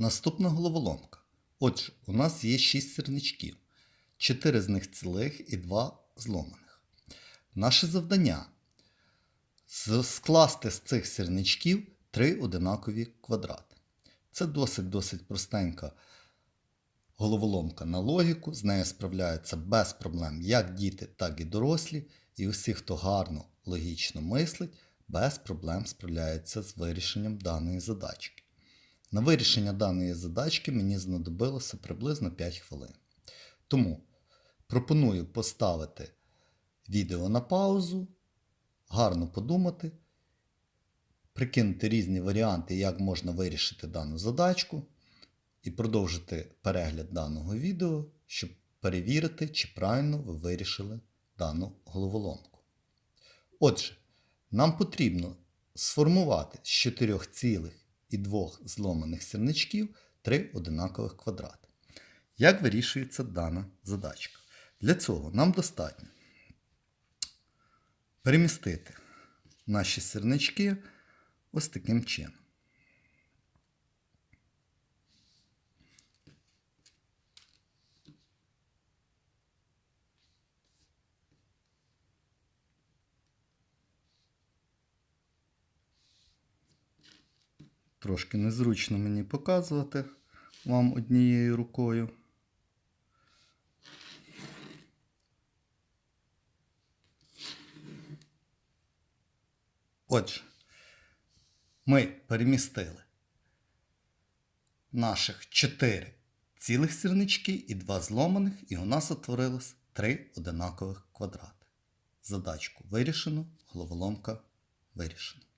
Наступна головоломка. Отже, у нас є 6 сірничків, 4 з них цілих і 2 зломаних. Наше завдання скласти з цих сірничків 3 одинакові квадрати. Це досить-досить простенька головоломка на логіку. З нею справляються без проблем як діти, так і дорослі. І усі, хто гарно логічно мислить, без проблем справляються з вирішенням даної задачки. На вирішення даної задачки мені знадобилося приблизно 5 хвилин. Тому пропоную поставити відео на паузу, гарно подумати, прикинути різні варіанти, як можна вирішити дану задачку, і продовжити перегляд даного відео, щоб перевірити, чи правильно ви вирішили дану головоломку. Отже, нам потрібно сформувати з 4 цілих і двох зломаних сірничків три одинакових квадрати. Як вирішується дана задачка? Для цього нам достатньо перемістити наші сірнички ось таким чином. Трошки незручно мені показувати вам однією рукою. Отже, ми перемістили наших 4 цілих сірнички і 2 зломаних, і у нас утворилось 3 одинакових квадрати. Задачку вирішено, головоломка вирішена.